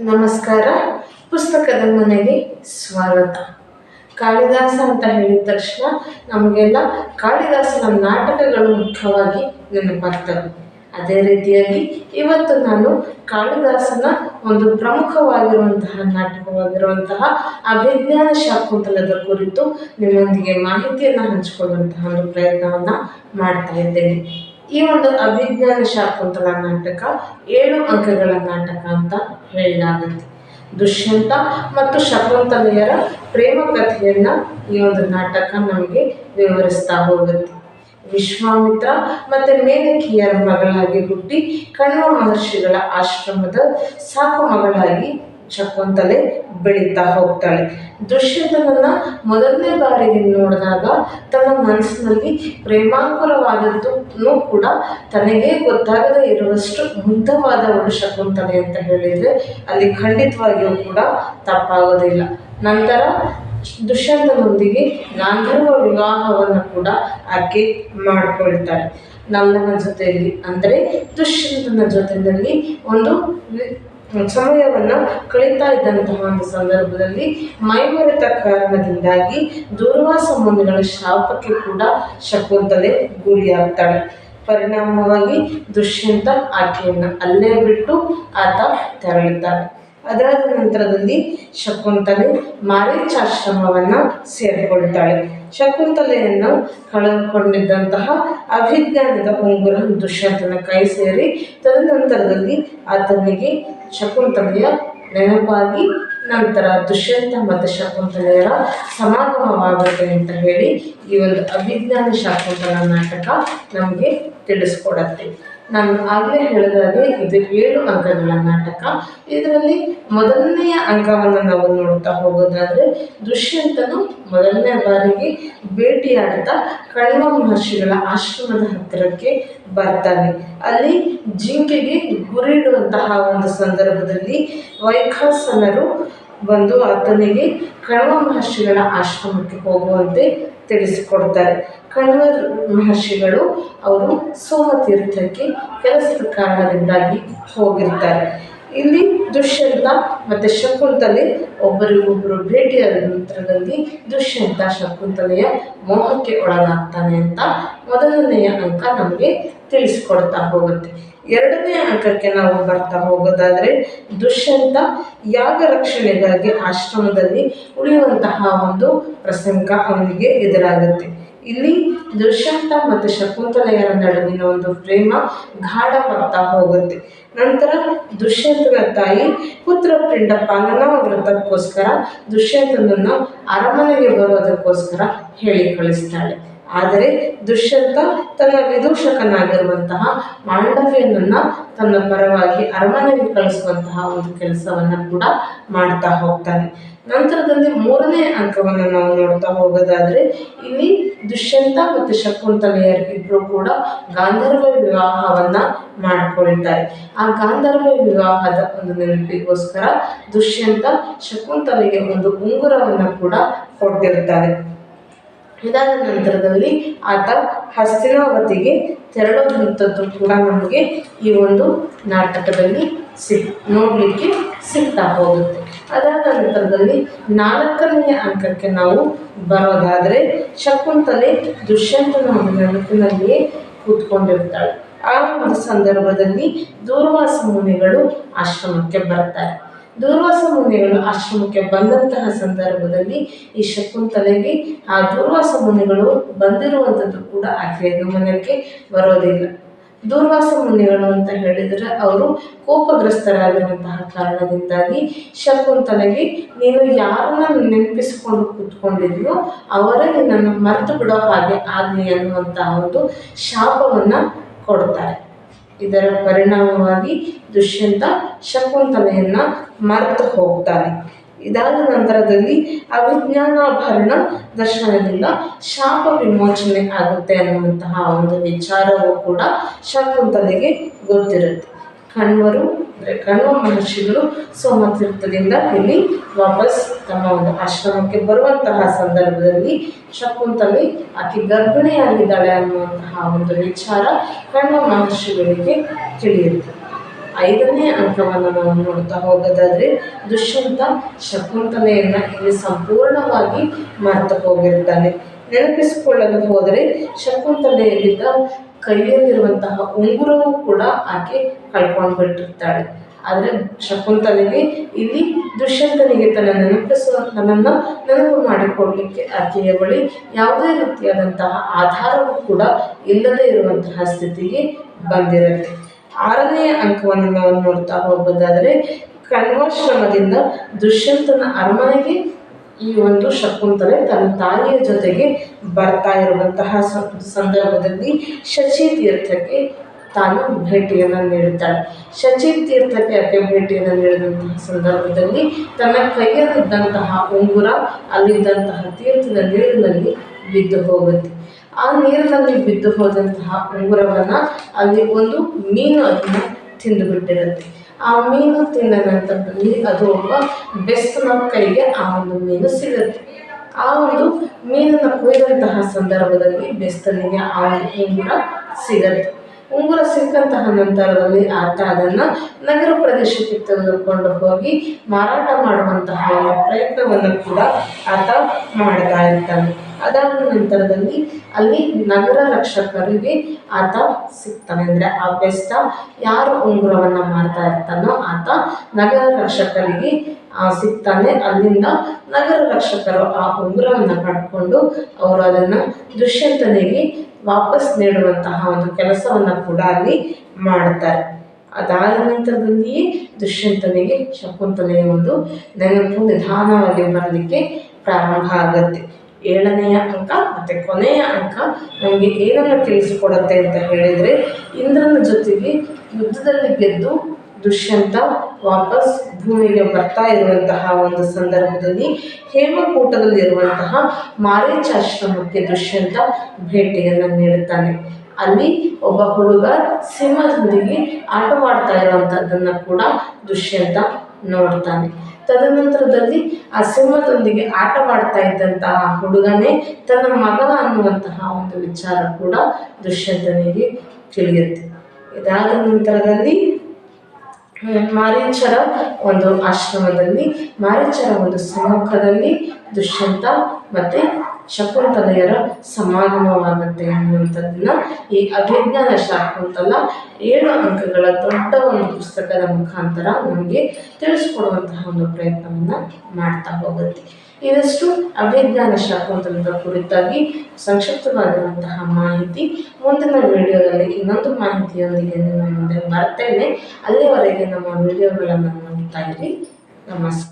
ನಮಸ್ಕಾರ. ಪುಸ್ತಕದ ಮನೆಗೆ ಸ್ವಾಗತ. ಕಾಳಿದಾಸ ಅಂತ ಹೇಳಿದ ತಕ್ಷಣ ನಮಗೆಲ್ಲ ಕಾಳಿದಾಸನ ನಾಟಕಗಳು ಮುಖ್ಯವಾಗಿ ನೆನಪಾಗ್ತವೆ. ಅದೇ ರೀತಿಯಾಗಿ ಇವತ್ತು ನಾನು ಕಾಳಿದಾಸನ ಒಂದು ಪ್ರಮುಖವಾಗಿರುವಂತಹ ನಾಟಕವಾಗಿರುವಂತಹ ಅಭಿಜ್ಞಾನ ಶಾಕುಂತಲದ ಕುರಿತು ನಿಮ್ಮೊಂದಿಗೆ ಮಾಹಿತಿಯನ್ನು ಹಂಚಿಕೊಳ್ಳುವಂತಹ ಒಂದು ಪ್ರಯತ್ನವನ್ನು ಮಾಡ್ತಾ ಇದ್ದೇನೆ. ಈ ಒಂದು ಅಭಿಜ್ಞಾನ ಶಾಕುಂತಲ ನಾಟಕ, ಏಳು ಅಂಕಗಳ ನಾಟಕ ಅಂತ ಹೇಳಲಾಗುತ್ತೆ. ದುಷ್ಯಂತ ಮತ್ತು ಶಕುಂತಲೆಯರ ಪ್ರೇಮ ಕಥೆಯನ್ನು ಈ ಒಂದು ನಾಟಕ ನಮಗೆ ವಿವರಿಸ್ತಾ ಹೋಗುತ್ತೆ. ವಿಶ್ವಾಮಿತ್ರ ಮತ್ತು ಮೇನಕಿಯರ ಮಗಳಾಗಿ ಹುಟ್ಟಿ ಕಣ್ವ ಮಹರ್ಷಿಗಳ ಆಶ್ರಮದ ಸಾಕು ಮಗಳಾಗಿ ಶಕುಂತಲೆ ಬೆಳೀತಾ ಹೋಗ್ತಾಳೆ. ದುಷ್ಯಂತನನ್ನ ಮೊದಲನೇ ಬಾರಿಗೆ ನೋಡಿದಾಗ ತನ್ನ ಮನಸ್ಸಿನಲ್ಲಿ ಪ್ರೇಮಾಂಕುರವಾದದ್ದು ಕೂಡ ತನಗೇ ಗೊತ್ತಾಗದೇ ಇರುವಷ್ಟು ಮುಗ್ಧವಾದವಳು ಶಕುಂತಲೆ ಅಂತ ಹೇಳಿದರೆ ಅಲ್ಲಿ ಖಂಡಿತವಾಗಿಯೂ ಕೂಡ ತಪ್ಪಾಗೋದಿಲ್ಲ. ನಂತರ ದುಷ್ಯಂತನೊಂದಿಗೆ ಗಾಂಧರ್ವ ವಿವಾಹವನ್ನು ಕೂಡ ಆಕೆ ಮಾಡಿಕೊಳ್ತಾಳೆ. ನಲ್ಲನ ಜೊತೆಯಲ್ಲಿ, ಅಂದರೆ ದುಷ್ಯಂತನ ಜೊತೆಯಲ್ಲಿ ಒಂದು ಸಮಯವನ್ನು ಕಳೀತಾ ಇದ್ದಂತಹ ಒಂದು ಸಂದರ್ಭದಲ್ಲಿ ಮೈಮರೆತ ಕಾರಣದಿಂದಾಗಿ ದುರ್ವಾಸ ಮುನಿಗಳ ಶಾಪಕ್ಕೆ ಕೂಡ ಶಕುಂತಲೆ ಗುರಿಯಾಗ್ತಾಳೆ. ಪರಿಣಾಮವಾಗಿ ದುಷ್ಯಂತ ಆಕೆಯನ್ನು ಅಲ್ಲೇ ಬಿಟ್ಟು ಆತ ತೆರಳುತ್ತಾನೆ ಅದಾದ ನಂತರದಲ್ಲಿ ಶಕುಂತಲೆ ಮಾರೀಚಾಶ್ರಮವನ್ನು ಸೇರಿಕೊಳ್ತಾಳೆ. ಶಕುಂತಲೆಯನ್ನು ಕಳೆದುಕೊಂಡಿದ್ದಂತಹ ಅಭಿಜ್ಞಾನದ ಉಂಗುರ ದುಷ್ಯಂತನ ಕೈ ಸೇರಿ ತದನಂತರದಲ್ಲಿ ಆತನಿಗೆ ಶಕುಂತಲೆಯ ನೆನಪಾಗಿ ನಂತರ ದುಷ್ಯಂತ ಮತ್ತು ಶಕುಂತಲೆಯರ ಸಮಾಗಮವಾಗುತ್ತೆ ಅಂತ ಹೇಳಿ ಈ ಒಂದು ಅಭಿಜ್ಞಾನ ಶಾಕುಂತಲ ನಾಟಕ ನಮಗೆ ತಿಳಿಸ್ಕೊಡತ್ತೆ. ನಾನು ಆಗಲೇ ಹೇಳಿದಾಗೆ ಇದು ಏಳು ಅಂಕಗಳ ನಾಟಕ. ಇದರಲ್ಲಿ ಮೊದಲನೆಯ ಅಂಕವನ್ನು ನಾವು ನೋಡ್ತಾ ಹೋಗೋದಾದರೆ ದುಷ್ಯಂತನು ಮೊದಲನೇ ಬಾರಿಗೆ ಭೇಟಿಯಾಡ್ತಾ ಕಣ್ವ ಮಹರ್ಷಿಗಳ ಆಶ್ರಮದ ಹತ್ತಿರಕ್ಕೆ ಬರ್ತಾನೆ. ಅಲ್ಲಿ ಜಿಂಕೆಗೆ ಗುರಿಡುವಂತಹ ಒಂದು ಸಂದರ್ಭದಲ್ಲಿ ವೈಖಾಸನರು ಬಂದು ಆತನಿಗೆ ಕಣ್ವ ಮಹರ್ಷಿಗಳ ಆಶ್ರಮಕ್ಕೆ ಹೋಗುವಂತೆ ತಿಳಿಸಿಕೊಡ್ತಾರೆ. ಕಣ್ವ ಮಹರ್ಷಿಗಳು ಅವರು ಸೋಮತೀರ್ಥಕ್ಕೆ ಕೆಲಸದ ಕಾರಣದಿಂದಾಗಿ ಹೋಗಿರ್ತಾರೆ. ಇಲ್ಲಿ ದುಷ್ಯಂತ ಮತ್ತು ಶಕುಂತಲೆ ಒಬ್ಬರಿಗೊಬ್ಬರು ಭೇಟಿಯಾದ ನಂತರದಲ್ಲಿ ದುಷ್ಯಂತ ಶಕುಂತಲೆಯ ಮೋಹಕ್ಕೆ ಒಳಗಾಗ್ತಾನೆ ಅಂತ ಮೊದಲನೆಯ ಅಂಕ ನಮಗೆ ತಿಳಿಸ್ಕೊಡ್ತಾ ಹೋಗುತ್ತೆ. ಎರಡನೇ ಅಂಕಕ್ಕೆ ನಾವು ಬರ್ತಾ ಹೋಗೋದಾದರೆ ದುಷ್ಯಂತ ಯಾಗ ರಕ್ಷಣೆಗಾಗಿ ಆಶ್ರಮದಲ್ಲಿ ಉಳಿಯುವಂತಹ ಒಂದು ಪ್ರಸಂಗ ಅವನಿಗೆ ಎದುರಾಗುತ್ತೆ. ಇಲ್ಲಿ ದುಷ್ಯಂತ ಮತ್ತು ಶಕುಂತಲೆಯರ ನಡುವಿನ ಒಂದು ಪ್ರೇಮ ಗಾಢವಾಗ್ತಾ ಹೋಗುತ್ತೆ. ನಂತರ ದುಷ್ಯಂತನ ತಾಯಿ ಪುತ್ರ ಪಿಂಡ ಪಾಲನಾ ವ್ರತಕ್ಕೋಸ್ಕರ ದುಷ್ಯಂತನನ್ನು ಅರಮನೆಗೆ ಬರೋದಕ್ಕೋಸ್ಕರ ಹೇಳಿ ಕಳಿಸ್ತಾಳೆ. ಆದರೆ ದುಷ್ಯಂತ ತನ್ನ ವಿದೂಷಕನಾಗಿರುವಂತಹ ಮಾಂಡವ್ಯನನ್ನ ತನ್ನ ಪರವಾಗಿ ಅರಮನೆಗೆ ಕಳಿಸುವಂತಹ ಒಂದು ಕೆಲಸವನ್ನು ಕೂಡ ಮಾಡ್ತಾ ಹೋಗ್ತಾನೆ. ನಂತರದಲ್ಲಿ ಮೂರನೇ ಅಂಕವನ್ನು ನಾವು ನೋಡ್ತಾ ಹೋಗೋದಾದರೆ, ಇಲ್ಲಿ ದುಷ್ಯಂತ ಮತ್ತು ಶಕುಂತಲೆಯರಿಬ್ಬರು ಕೂಡ ಗಾಂಧರ್ವ ವಿವಾಹವನ್ನ ಮಾಡಿಕೊಳ್ತಾರೆ. ಆ ಗಾಂಧರ್ವ ವಿವಾಹದ ಒಂದು ನೆನಪಿಗೋಸ್ಕರ ದುಷ್ಯಂತ ಶಕುಂತಲೆಗೆ ಒಂದು ಉಂಗುರವನ್ನು ಕೂಡ ಕೊಟ್ಟಿರ್ತಾರೆ ಇದಾದ ನಂತರದಲ್ಲಿ ಆತ ಹಸ್ತಿನಾವತಿಗೆ ತೆರಳುವಂಥದ್ದು ಕೂಡ ನಮಗೆ ಈ ಒಂದು ನಾಟಕದಲ್ಲಿ ಸಿಕ್ ನೋಡಲಿಕ್ಕೆ ಸಿಗ್ತಾ ಹೋಗುತ್ತೆ. ಅದಾದ ನಂತರದಲ್ಲಿ ನಾಲ್ಕನೆಯ ಅಂಕಕ್ಕೆ ನಾವು ಬರೋದಾದರೆ ಶಕುಂತಲೆ ದುಷ್ಯಂತನ ನೆನಪಿನಲ್ಲಿಯೇ ಕೂತ್ಕೊಂಡಿರ್ತಾಳೆ. ಆ ಒಂದು ಸಂದರ್ಭದಲ್ಲಿ ದೂರ್ವಾಸ ಮುನಿಗಳು ಆಶ್ರಮಕ್ಕೆ ಬರ್ತಾರೆ. ದೂರ್ವಾಸ ಮುನಿಗಳು ಆಶ್ರಮಕ್ಕೆ ಬಂದಂತಹ ಸಂದರ್ಭದಲ್ಲಿ ಈ ಶಕುಂತಲೆಗೆ ಆ ದೂರ್ವಾಸ ಮುನಿಗಳು ಬಂದಿರುವಂಥದ್ದು ಕೂಡ ಆಕೆಯ ಗಮನಕ್ಕೆ ಬರೋದಿಲ್ಲ. ದೂರ್ವಾಸ ಮುನಿಗಳು ಅಂತ ಹೇಳಿದರೆ ಅವರು ಕೋಪಗ್ರಸ್ತರಾಗಿರುವಂತಹ ಕಾರಣದಿಂದಾಗಿ ಶಕುಂತಲೆಗೆ, ನೀನು ಯಾರನ್ನ ನೆನಪಿಸಿಕೊಂಡು ಕೂತ್ಕೊಂಡಿದೆಯೋ ಅವರೇ ನಿನ್ನನ್ನು ಮರೆತು ಬಿಡೋ ಹಾಗೆ ಆಗಲಿ ಅನ್ನುವಂತಹ ಒಂದು ಶಾಪವನ್ನು ಕೊಡ್ತಾರೆ. ಇದರ ಪರಿಣಾಮವಾಗಿ ದುಷ್ಯಂತ ಶಕುಂತಲೆಯನ್ನ ಮರೆತು ಹೋಗ್ತಾನೆ. ಇದಾದ ನಂತರದಲ್ಲಿ ಅವಿಜ್ಞಾನಾಭರಣ ದರ್ಶನದಿಂದ ಶಾಪ ವಿಮೋಚನೆ ಆಗುತ್ತೆ ಅನ್ನುವಂತಹ ಒಂದು ವಿಚಾರವೂ ಕೂಡ ಶಕುಂತಲೆಗೆ ಗೊತ್ತಿರುತ್ತೆ. ಕಣ್ವರು, ಅಂದರೆ ಕಣ್ವ ಮಹರ್ಷಿಗಳು ಸೋಮತೀರ್ಥದಿಂದ ಇಲ್ಲಿ ವಾಪಸ್ ತಮ್ಮ ಒಂದು ಆಶ್ರಮಕ್ಕೆ ಬರುವಂತಹ ಸಂದರ್ಭದಲ್ಲಿ ಶಕುಂತಲೆ ಆಕೆ ಗರ್ಭಿಣಿಯಾಗಿದ್ದಾಳೆ ಅನ್ನುವಂತಹ ಒಂದು ವಿಚಾರ ಕಣ್ವ ಮಹರ್ಷಿಗಳಿಗೆ ತಿಳಿಯುತ್ತೆ. ಐದನೇ ಅಂಕವನ್ನು ನಾವು ನೋಡ್ತಾ ಹೋಗೋದಾದ್ರೆ, ದುಷ್ಯಂತ ಶಕುಂತಲೆಯನ್ನು ಇಲ್ಲಿ ಸಂಪೂರ್ಣವಾಗಿ ಮರೆತು ಹೋಗಿರ್ತಾನೆ ನೆನಪಿಸಿಕೊಳ್ಳಲು ಹೋದರೆ, ಶಕುಂತಲೆಯಲ್ಲಿದ್ದ ಕೈಯಲ್ಲಿರುವಂತಹ ಉಂಗುರವೂ ಕೂಡ ಆಕೆ ಕಳ್ಕೊಂಡು ಬಿಟ್ಟಿರ್ತಾಳೆ. ಆದರೆ ಶಕುಂತಲೆಗೆ ಇಲ್ಲಿ ದುಷ್ಯಂತನಿಗೆ ತನ್ನ ನೆನಪಿಸುವ ತನ್ನನ್ನು ನೆನಪು ಮಾಡಿಕೊಳ್ಳಲಿಕ್ಕೆ ಆಕೆಯ ಬಳಿ ಯಾವುದೇ ರೀತಿಯಾದಂತಹ ಆಧಾರವೂ ಕೂಡ ಇಲ್ಲದೇ ಇರುವಂತಹ ಸ್ಥಿತಿಗೆ ಬಂದಿರುತ್ತೆ ಆರನೆಯ ಅಂಕವನ್ನು ನಾವು ನೋಡ್ತಾ ಹೋಗೋದಾದರೆ ಕಣ್ವಾಶ್ರಮದಿಂದ ದುಷ್ಯಂತನ ಅರಮನೆಗೆ ಈ ಒಂದು ಶಕುಂತಲೆ ತನ್ನ ತಾಯಿಯ ಜೊತೆಗೆ ಬರ್ತಾ ಇರುವಂತಹ ಸಂದರ್ಭದಲ್ಲಿ ಶಚಿ ತೀರ್ಥಕ್ಕೆ ತಾನು ಭೇಟಿಯನ್ನು ನೀಡುತ್ತಾಳೆ. ಶಚಿ ತೀರ್ಥಕ್ಕೆ ಆಕೆ ಭೇಟಿಯನ್ನು ನೀಡಿದಂತಹ ಸಂದರ್ಭದಲ್ಲಿ ತನ್ನ ಕೈಯಲ್ಲಿದ್ದಂತಹ ಉಂಗುರ ಅಲ್ಲಿದ್ದಂತಹ ತೀರ್ಥದ ನೀರಿನಲ್ಲಿ ಬಿದ್ದು ಹೋಗುತ್ತೆ. ಆ ನೀರಿನಲ್ಲಿ ಬಿದ್ದು ಹೋದಂತಹ ಉಂಗುರವನ್ನು ಅಲ್ಲಿ ಒಂದು ಮೀನು ಅದನ್ನು ತಿಂದು ಆ ಮೀನು ತಿಂದ ನಂತರದಲ್ಲಿ ಅದು ಒಬ್ಬ ಬೆಸ್ತನ ಕೈಗೆ ಆ ಒಂದು ಮೀನು ಸಿಗುತ್ತೆ. ಆ ಒಂದು ಮೀನನ್ನು ಕುಯ್ದಂತಹ ಸಂದರ್ಭದಲ್ಲಿ ಬೆಸ್ತನಿಗೆ ಆ ಒಂದು ಕೂಡ ಸಿಗತ್ತೆ. ಉಂಗುರ ಸಿಕ್ಕಂತಹ ನಂತರದಲ್ಲಿ ಆತ ಅದನ್ನು ನಗರ ಪ್ರದೇಶಕ್ಕೆ ತೆಗೆದುಕೊಂಡು ಹೋಗಿ ಮಾರಾಟ ಮಾಡುವಂತಹ ಪ್ರಯತ್ನವನ್ನು ಕೂಡ ಆತ ಮಾಡ್ತಾ ಇರ್ತಾನೆ ಅದಾದ ನಂತರದಲ್ಲಿ ಅಲ್ಲಿ ನಗರ ರಕ್ಷಕರಿಗೆ ಆತ ಸಿಗ್ತಾನೆ. ಅಂದರೆ ಆ ಬೆಸ್ತ ಯಾರು ಉಂಗುರವನ್ನು ಮಾಡ್ತಾ ಇರ್ತಾನೋ ಆತ ನಗರ ರಕ್ಷಕರಿಗೆ ಸಿಗ್ತಾನೆ ಅಲ್ಲಿಂದ ನಗರ ರಕ್ಷಕರು ಆ ಉಂಗುರವನ್ನು ಪಡ್ಕೊಂಡು ಅವರು ಅದನ್ನು ದುಷ್ಯಂತನಿಗೆ ವಾಪಸ್ ನೀಡುವಂತಹ ಒಂದು ಕೆಲಸವನ್ನು ಕೂಡ ಅಲ್ಲಿ ಮಾಡ್ತಾರೆ. ಅದಾದ ನಂತರದಲ್ಲಿಯೇ ದುಷ್ಯಂತನಿಗೆ ಶಕುಂತಲೆಯ ಒಂದು ನೆನಪು ನಿಧಾನವಾಗಿ ಬರಲಿಕ್ಕೆ ಪ್ರಾರಂಭ ಆಗುತ್ತೆ. ಏಳನೆಯ ಅಂಕ ಮತ್ತು ಕೊನೆಯ ಅಂಕ ನಮಗೆ ಏನನ್ನು ತಿಳಿಸಿಕೊಡುತ್ತೆ ಅಂತ ಹೇಳಿದರೆ ಇಂದ್ರನ ಜೊತೆಗೆ ಯುದ್ಧದಲ್ಲಿ ಗೆದ್ದು ದುಷ್ಯಂತ ವಾಪಸ್ ಭೂಮಿಗೆ ಬರ್ತಾ ಇರುವಂತಹ ಒಂದು ಸಂದರ್ಭದಲ್ಲಿ ಹೇಮಕೂಟದಲ್ಲಿರುವಂತಹ ಮಾರೀಚಾಶ್ರಮಕ್ಕೆ ದುಷ್ಯಂತ ಭೇಟಿಯನ್ನು ನೀಡುತ್ತಾನೆ. ಅಲ್ಲಿ ಒಬ್ಬ ಹುಡುಗ ಸಿಂಹದೊಂದಿಗೆ ಆಟವಾಡ್ತಾ ಇರುವಂಥದ್ದನ್ನು ಕೂಡ ದುಷ್ಯಂತ ನೋಡ್ತಾನೆ. ತದನಂತರದಲ್ಲಿ ಆ ಸಿಂಹದೊಂದಿಗೆ ಆಟವಾಡ್ತಾ ಇದ್ದಂತಹ ಹುಡುಗನೇ ತನ್ನ ಮಗ ಅನ್ನುವಂತಹ ಒಂದು ವಿಚಾರ ಕೂಡ ದುಷ್ಯಂತನಿಗೆ ತಿಳಿಯುತ್ತೆ. ಇದಾದ ನಂತರದಲ್ಲಿ ಮಾರೀಚರ ಒಂದು ಆಶ್ರಮದಲ್ಲಿ, ಮಾರೀಚರ ಒಂದು ಸಮ್ಮುಖದಲ್ಲಿ ದುಷ್ಯಂತ ಮತ್ತು ಶಕುಂತಲೆಯರ ಸಮಾಗಮವಾಗುತ್ತೆ ಅನ್ನುವಂಥದ್ದನ್ನ ಈ ಅಭಿಜ್ಞಾನ ಶಾಕುಂತಲ ಏಳು ಅಂಕಗಳ ದೊಡ್ಡ ಒಂದು ಪುಸ್ತಕದ ಮುಖಾಂತರ ನಮಗೆ ತಿಳಿಸ್ಕೊಡುವಂತಹ ಒಂದು ಪ್ರಯತ್ನವನ್ನು ಮಾಡ್ತಾ ಹೋಗುತ್ತೆ. ಇದಷ್ಟು ಅಭಿಜ್ಞಾನ ಶಾಕುಂತಲದ ಕುರಿತಾಗಿ ಸಂಕ್ಷಿಪ್ತವಾಗಿರುವಂತಹ ಮಾಹಿತಿ ಮುಂದಿನ ವಿಡಿಯೋದಲ್ಲಿ ಇನ್ನೊಂದು ಮಾಹಿತಿಯೊಂದಿಗೆ ನಿಮ್ಮ ಮುಂದೆ ಬರ್ತೇನೆ ಅಲ್ಲಿವರೆಗೆ ನಮ್ಮ ವಿಡಿಯೋಗಳನ್ನು ನೋಡ್ತಾ ಇರಿ. ನಮಸ್ಕಾರ.